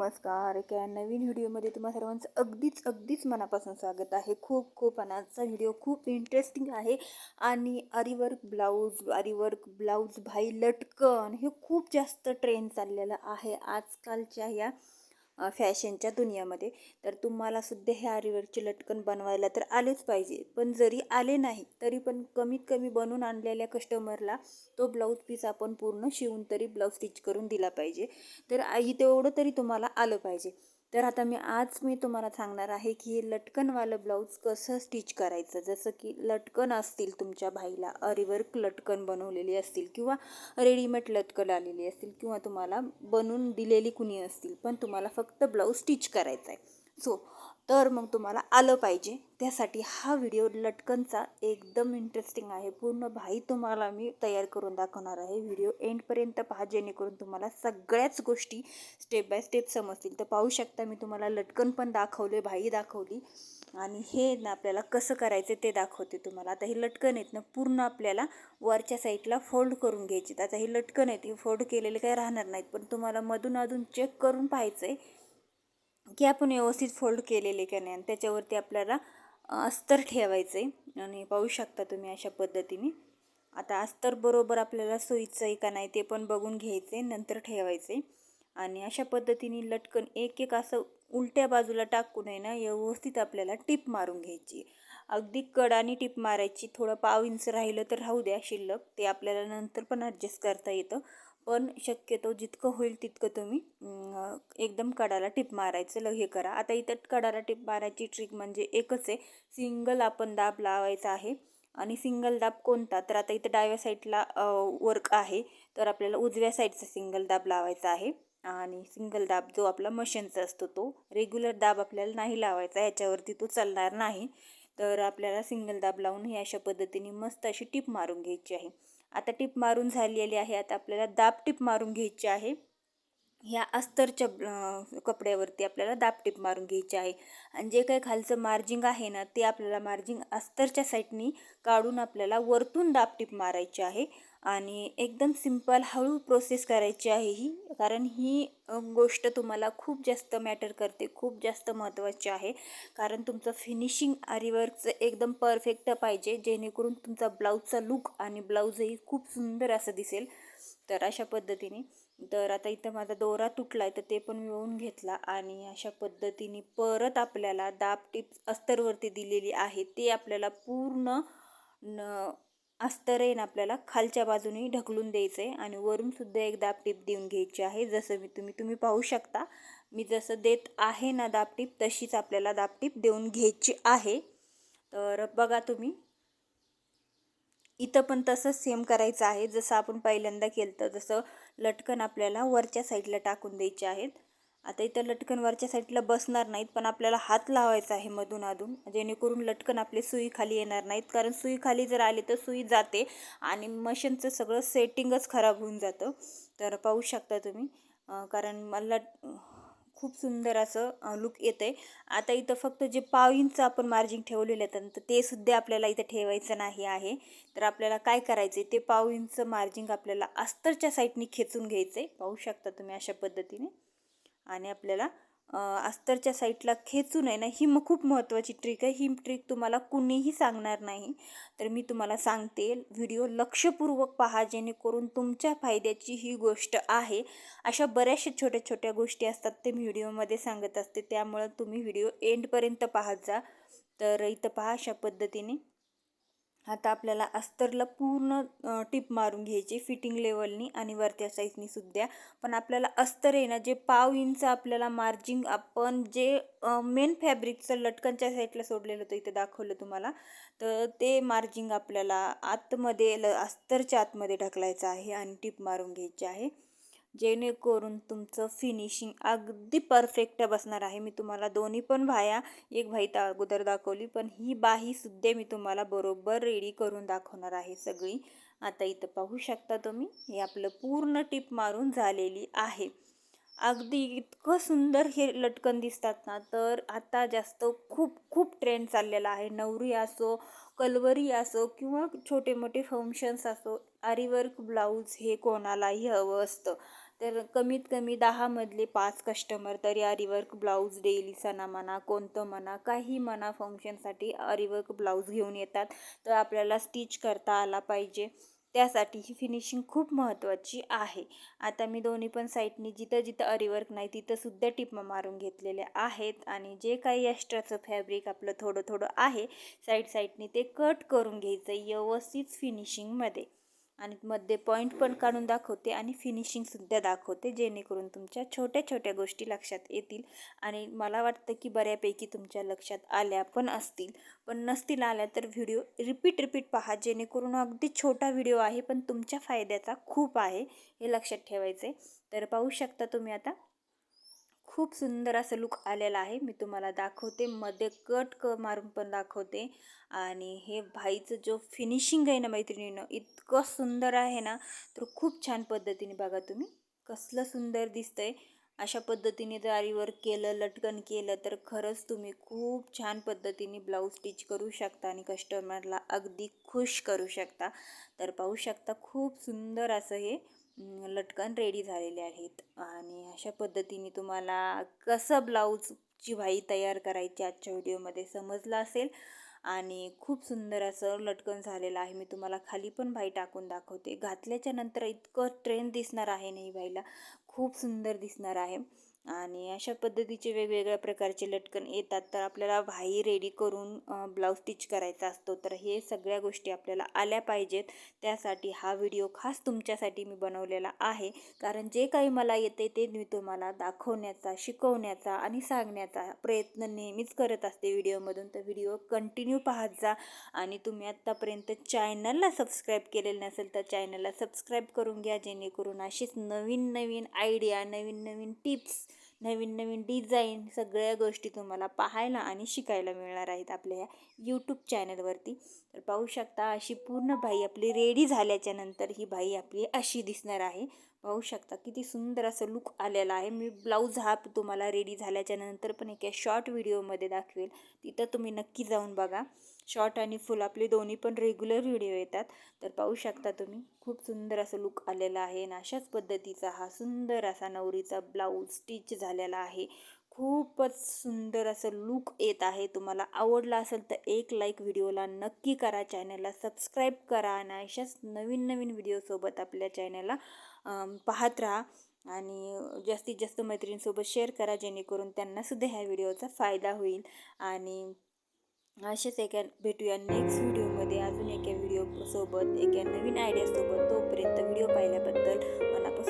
नमस्कार. एका नवीन व्हिडिओमध्ये तुम्हा सर्वांचं अगदीच अगदीच मनापासून स्वागत आहे. खूप खूप आणि आजचा व्हिडिओ खूप इंटरेस्टिंग आहे. आणि आरीवर्क ब्लाऊज आरीवर्क ब्लाऊज भाई लटकन हे खूप जास्त ट्रेंड चाललेलं आहे. आजकालच्या या फॅशनच्या दुनियामध्ये तर तुम्हाला सुद्धा हे लटकन बनवायला तर आलेच पाहिजे. पण जरी आले नाही तरी पण कमीत कमी बनवून आणलेल्या कस्टमरला तो ब्लाऊज पीस आपण पूर्ण शिवून तरी ब्लाऊज स्टिच करून दिला पाहिजे. तर आई तेवढं तरी तुम्हाला आलं पाहिजे. तर आता मी आज मी तुम्हाला सांगणार आहे की हे लटकनवालं ब्लाऊज कसं स्टिच करायचं. जसं की लटकन असतील तुमच्या भाईला अरीवर्क लटकन बनवलेली असतील किंवा रेडीमेड लटकन आलेली असतील किंवा तुम्हाला बनवून दिलेली कुणी असतील पण तुम्हाला फक्त ब्लाऊज स्टिच करायचा आहे सो तर मग तुम्हाला आलं पाहिजे. त्यासाठी हा व्हिडिओ लटकनचा एकदम इंटरेस्टिंग आहे. पूर्ण भाई तुम्हाला मी तयार करून दाखवणार आहे. व्हिडिओ एंडपर्यंत पहा जेणेकरून तुम्हाला सगळ्याच गोष्टी स्टेप बाय स्टेप समजतील. तर पाहू शकता मी तुम्हाला लटकन पण दाखवले भाई दाखवली. आणि हे ना आपल्याला कसं करायचं ते दाखवते तुम्हाला. आता हे लटकन आहेत ना पूर्ण आपल्याला वरच्या साईडला फोल्ड करून घ्यायची आता हे लटकन आहेत हे फोल्ड केलेले काही राहणार नाहीत. पण तुम्हाला मधून अधून चेक करून पाहायचं आहे की आपण व्यवस्थित फोल्ड केलेले का नाही? आणि त्याच्यावरती आपल्याला अस्तर ठेवायचं आहे आणि पाहू शकता तुम्ही अशा पद्धतीने. आता अस्तर बरोबर आपल्याला सोयीचं आहे का नाही ते पण बघून घ्यायचं आहे नंतर ठेवायचं आहे आणि अशा पद्धतीने लटकन एक एक असं उलट्या बाजूला टाकून आहे ना व्यवस्थित आपल्याला टिप मारून घ्यायची. अगदी कडानी टिप मारायची थोडं पाव इंच राहिलं तर राहू द्या शिल्लक ते आपल्याला नंतर पण ॲडजस्ट करता येतं. पण शक्यतो जितकं होईल तितकं तुम्ही एकदम कडाला टिप मारायचं हे करा. आता इथं कडाला टिप मारायची ट्रिक म्हणजे एकच आहे सिंगल आपण दाब लावायचा आहे. आणि सिंगल दाब कोणता? तर आता इथं डाव्या साईडला वर्क आहे तर आपल्याला उजव्या साईडचा सिंगल दाब लावायचा आहे. आणि सिंगल दाब जो आपला मशीनचा असतो तो रेग्युलर दाब आपल्याला नाही लावायचा ह्याच्यावरती तो चालणार नाही. तर आपल्याला सिंगल दाब लावून ही अशा पद्धतीने मस्त अशी टिप मारून घ्यायची आहे. आता टिप मारून झालेली आहे. आता आपल्याला दाब टीप मारून घ्यायची आहे. ह्या अस्तरच्या कपड्यावरती आपल्याला दाब मारून घ्यायची आहे. आणि जे काही खालचं मार्जिंग आहे ना ते आपल्याला मार्जिंग अस्तरच्या साईडनी काढून आपल्याला वरतून दाब टिप मारायची आहे. आणि एकदम सिंपल हळू प्रोसेस करायची आहे ही. कारण ही गोष्ट तुम्हाला खूप जास्त मॅटर करते खूप जास्त महत्त्वाची आहे. कारण तुमचं फिनिशिंग आरीवर्कचं एकदम परफेक्ट पाहिजे जेणेकरून तुमचा ब्लाऊजचा लुक आणि ब्लाऊजही खूप सुंदर असं दिसेल. तर अशा पद्धतीने. तर आता इथं माझा दोरा तुटला आहे तर ते पण मिळवून घेतला आणि अशा पद्धतीने परत आपल्याला दाब टिप्स अस्तरवरती दिलेली आहे ते आपल्याला पूर्ण न अस्तरेन आपल्याला खालच्या बाजूने ढकलून द्यायचं आहे आणि वरून सुद्धा एक दाबटिप देऊन घ्यायची आहे. जसं मी तुम्ही तुम्ही पाहू शकता. मी जसं देत आहे ना दाबटिप तशीच आपल्याला दाबटिप देऊन घ्यायची आहे. तर बघा तुम्ही. इथं पण तसंच सेम करायचं आहे. जसं आपण पहिल्यांदा केलं तर जसं लटकन आपल्याला वरच्या साईडला टाकून द्यायचे आहेत. आता इथं लटकन वरच्या साईडला बसणार नाहीत पण आपल्याला हात लावायचा आहे मधून अधून. जेणेकरून लटकन आपले सुई खाली येणार नाहीत कारण सुई खाली जर आली तर सुई जाते आणि मशीनचं सगळं सेटिंगच खराब होऊन जातं. तर पाहू शकता तुम्ही कारण मला खूप सुंदर असं लुक येतं आहे आता इथं फक्त जे पाव इंच आपण मार्जिन ठेवलेलं आहे तर ते सुद्धा आपल्याला इथं ठेवायचं नाही आहे. तर आपल्याला काय करायचं आहे ते पाव इंच आपल्याला अस्तरच्या साईडनी खेचून घ्यायचं आहे पाहू शकता तुम्ही अशा पद्धतीने. आणि आपल्याला अस्तरच्या साईडला खेचून आहे ना ही मग खूप महत्त्वाची ट्रिक आहे. ही ट्रिक तुम्हाला कुणीही सांगणार नाही. तर मी तुम्हाला सांगते व्हिडिओ लक्षपूर्वक पहा जेणेकरून तुमच्या फायद्याची ही गोष्ट आहे. अशा बऱ्याचशा छोट्या छोट्या गोष्टी असतात ते मी व्हिडिओमध्ये सांगत असते. त्यामुळं तुम्ही व्हिडिओ एंडपर्यंत पाहत जा. तर इथं पहा अशा पद्धतीने आता आपल्याला अस्तरला पूर्ण टिप मारून घ्यायची फिटिंग लेवलनी आणि वरत्या साईजनी सुद्धा पण आपल्याला अस्तर आहे ना जे पाव इंच आपल्याला मार्जिंग आपण जे मेन फॅब्रिकचं लटकनच्या साईडला सोडलेलं होतं इथं दाखवलं तुम्हाला. तर ते मार्जिंग आपल्याला आतमध्ये ल अस्तरच्या आतमध्ये ढकलायचं आहे आणि टिप मारून घ्यायची आहे. जेणेकरून तुमचं फिनिशिंग अगदी परफेक्ट बसणार आहे. मी तुम्हाला दोन्ही पण भाया एक भाई ता अगोदर दाखवली पण ही बाही सुद्धा मी तुम्हाला बरोबर रेडी करून दाखवणार आहे सगळी. आता इथं पाहू शकता तुम्ही हे आपलं पूर्ण टिप मारून झालेली आहे. अगदी इतकं सुंदर हे लटकन दिसतात ना तर आता जास्त खूप खूप ट्रेंड चाललेला आहे. नवरी असो कलवरी असो किंवा छोटे मोठे फंक्शन्स असो आरीवर्क ब्लाऊज हे कोणालाही हवं असतं. तर कमीत कमी दहामधले पाच कस्टमर तरी आरीवर्क ब्लाऊज डेली सणा म्हणा कोणतं म्हणा काही म्हणा फंक्शनसाठी आरीवर्क ब्लाऊज घेऊन येतात. तर आपल्याला स्टिच करता आला पाहिजे. त्यासाठी ही फिनिशिंग खूप महत्त्वाची आहे. आता मी दोन्ही पण साईडनी जिथं जिथं अरीवर्क नाही तिथंसुद्धा टिप मारून घेतलेले आहेत. आणि जे काही एक्स्ट्राचं फॅब्रिक आपलं थोडं थोडं आहे साईड साईडनी ते कट करून घ्यायचं व्यवस्थित फिनिशिंगमध्ये आणि मध्ये पॉईंट पण काढून दाखवते आणि फिनिशिंगसुद्धा दाखवते जेणेकरून तुमच्या छोट्या छोट्या गोष्टी लक्षात येतील आणि मला वाटतं की बऱ्यापैकी तुमच्या लक्षात आल्या पण असतील. पण नसतील आल्या तर व्हिडिओ रिपीट रिपीट पहा जेणेकरून अगदी छोटा व्हिडिओ आहे पण तुमच्या फायद्याचा खूप आहे हे लक्षात ठेवायचं आहे तर पाहू शकता तुम्ही आता. खूप सुंदर असं लुक आलेला आहे. मी तुम्हाला दाखवते. मध्ये कट क मारून पण दाखवते. आणि हे भाईचं जो फिनिशिंग आहे ना मैत्रिणीनं इतकं सुंदर आहे ना तर खूप छान पद्धतीने बघा तुम्ही. कसलं सुंदर दिसतंय. अशा पद्धतीने जर आरीवर केलं लटकन केलं तर खरंच तुम्ही खूप छान पद्धतीने ब्लाऊज स्टिच करू शकता आणि कस्टमरला अगदी खुश करू शकता. तर पाहू शकता खूप सुंदर असं हे लटकन रेडी झालेले आहेत. आणि अशा पद्धतीने तुम्हाला कसं ब्लाऊजची भाई तयार करायची आजच्या व्हिडिओमध्ये समजलं असेल. आणि खूप सुंदर असं लटकन झालेलं आहे. मी तुम्हाला खाली पण भाई टाकून दाखवते. घातल्याच्या नंतर इतकं ट्रेंड दिसणार आहे नाही भाईला खूप सुंदर दिसणार आहे. आणि अशा पद्धतीचे वेगवेगळ्या प्रकारचे लटकन येतात. तर आपल्याला भाई रेडी करून ब्लाऊज स्टिच करायचा असतो. तर हे सगळ्या गोष्टी आपल्याला आल्या पाहिजेत. त्यासाठी हा व्हिडिओ खास तुमच्यासाठी मी बनवलेला आहे. कारण जे काही मला येते ते मी तुम्हाला दाखवण्याचा शिकवण्याचा आणि सांगण्याचा प्रयत्न नेहमीच करत असते व्हिडिओमधून. तर व्हिडिओ कंटिन्यू पाहत जा. आणि तुम्ही आत्तापर्यंत चॅनलला सबस्क्राईब केलेलं नसेल तर चॅनलला सबस्क्राईब करून घ्या. जेणेकरून अशीच नवीन नवीन आयडिया नवीन नवीन टिप्स नवीन नवीन डिझाईन सगळ्या गोष्टी तुम्हाला पाहायला आणि शिकायला मिळणार आहेत आपल्या या यूट्यूब चॅनलवरती तर पाहू शकता अशी पूर्ण बाई आपली रेडी झाल्याच्यानंतर ही बाई आपली अशी दिसणार आहे. पाहू शकता किती सुंदर असं लुक आलेला आहे. मी ब्लाऊज हा तुम्हाला रेडी झाल्याच्यानंतर पण एका शॉर्ट व्हिडिओमध्ये दाखवेल. तिथं तुम्ही नक्की जाऊन बघा. शॉर्ट आणि फुल आपले दोन्ही पण रेग्युलर व्हिडिओ येतात. तर पाहू शकता तुम्ही खूप सुंदर असं लुक आलेला आहे. आणि अशाच पद्धतीचा हा सुंदर असा नवरीचा ब्लाऊज स्टिच झालेला आहे. खूपच सुंदर असं लुक येत आहे. तुम्हाला आवडला असेल तर एक लाईक व्हिडिओला नक्की करा. चॅनलला सबस्क्राईब करा. आणि अशाच नवीन नवीन व्हिडिओसोबत आपल्या चॅनलला पाहत राहा. आणि जास्तीत जास्त मैत्रिणींसोबत शेअर करा. जेणेकरून त्यांनासुद्धा ह्या व्हिडिओचा फायदा होईल. आणि असेच एका भेटूया नेक्स्ट व्हिडिओमध्ये अजून एका व्हिडिओसोबत एका नवीन आयडियासोबत तोपर्यंत व्हिडिओ पाहिल्याबद्दल मनापासून